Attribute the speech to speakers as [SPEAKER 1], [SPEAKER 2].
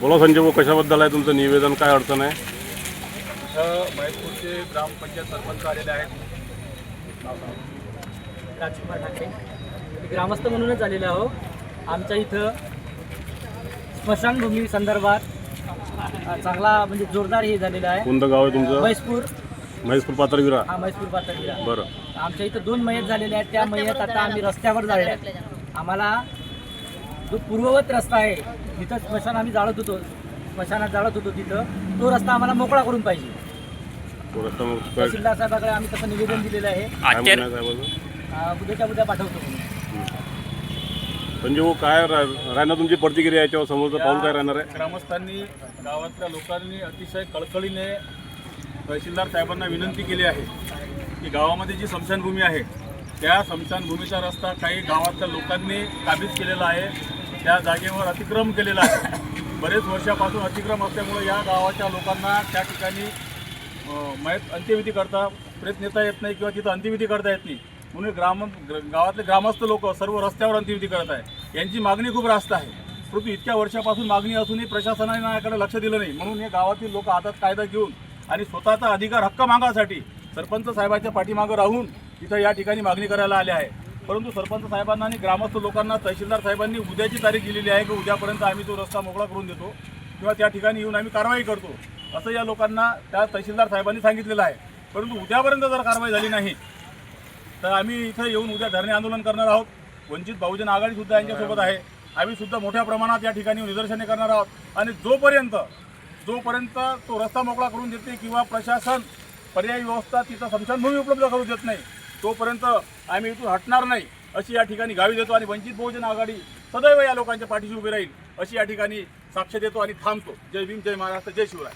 [SPEAKER 1] बोला संजय भाऊ कशाबद्दल आहे तुमचं निवेदन? काय अडचण आहे?
[SPEAKER 2] इथं महेशपूरचे ग्रामपंचायत सरपंच आलेले आहेत.
[SPEAKER 3] राजकुमार ठाकरे ग्रामस्थ म्हणूनच आलेलो आहो आमच्या इथं स्मशानभूमी संदर्भात चांगला म्हणजे जोरदार हे झालेलं आहे.
[SPEAKER 1] कोणतं गाव आहे तुमचं?
[SPEAKER 3] म्हैसपूर
[SPEAKER 1] महेशपूर पात्रगिरा
[SPEAKER 3] हा म्हैसपूर पातळीला
[SPEAKER 1] बरं.
[SPEAKER 3] आमच्या इथं दोन मयत झालेले आहेत. त्या मयत आता आम्ही रस्त्यावर जाळल्या आहेत. आम्हाला जो पूर्ववत रस्ता आहे तिथं स्मशान आम्ही जाळत होतो. स्मशानात जाळत होतो तिथं. तो रस्ता आम्हाला मोकळा करून पाहिजे.
[SPEAKER 1] तो रस्ता मग काय
[SPEAKER 3] तहसीलदार साहेबाकडे आम्ही तसं निवेदन दिलेलं आहे.
[SPEAKER 1] काय म्हणणं आहे साहेबाचं?
[SPEAKER 3] अ, उद्याच्या उद्या पाठवतो. म्हणून
[SPEAKER 1] संजय भाऊ काय रा- राहणार तुमची प्रतिक्रिया याच्यावर समोरचं पाऊल काय राहणार आहे?
[SPEAKER 2] ग्रामस्थांनी गावातल्या लोकांनी अतिशय कळकळीने तहसीलदार साहेबांना विनंती केली आहे की गावामध्ये जी स्मशानभूमी आहे त्या स्मशानभूमीचा रस्ता काही गावातल्या लोकांनी काबीज केलेला आहे. त्या जागेवर अतिक्रम केलेला आहे. बरेच वर्षापासून अतिक्रम असल्यामुळे या गावाच्या लोकांना त्या ठिकाणी मयत अंत्यविधी करता प्रयत्न येता येत नाही किंवा तिथं अंत्यविधी करता येत नाही. म्हणून ग्राम ग्र- गावातले ग्रामस्थ लोक सर्व रस्त्यावर अंत्यविधी करत आहे यांची मागणी खूप रास्त आहे. परंतु इतक्या वर्षापासून मागणी असूनही प्रशासनाने याकडे लक्ष दिलं नाही. म्हणून हे गावातील लोक हातात कायदा घेऊन आणि स्वतःचा अधिकार हक्क मागासाठी सरपंच साहेबाच्या पाठीमागं राहून इथं या ठिकाणी मागणी करायला आले आहे. परंतु सरपंच साहेबांना आणि ग्रामस्थ लोकांना तहसीलदार साहेबांनी उद्याची तारीख दिलेली आहे की उद्यापर्यंत आम्ही तो रस्ता मोकळा करून देतो किंवा त्या ठिकाणी येऊन आम्ही कारवाई करतो असं या लोकांना त्या तहसीलदार साहेबांनी सांगितलेलं आहे. परंतु उद्यापर्यंत जर कारवाई झाली नाही तर आम्ही इथं येऊन उद्या धरणे आंदोलन करणार आहोत. वंचित बहुजन आघाडीसुद्धा यांच्यासोबत आहे. आम्ही सुद्धा मोठ्या प्रमाणात या ठिकाणी निदर्शने करणार आहोत. आणि जोपर्यंत जोपर्यंत तो रस्ता मोकळा करून देते किंवा प्रशासन पर्यायी व्यवस्था तिथं स्मशानभूमी उपलब्ध करू देत नाही तोपर्यंत आम्ही इथून हटणार नाही अशी या ठिकाणी गावी देतो आणि वंचित बहुजन आघाडी सदैव या लोकांच्या पाठीशी उभी राहील अशी या ठिकाणी साक्ष देतो आणि थांबतो. जय भीम जय महाराष्ट्र जय शिवराय.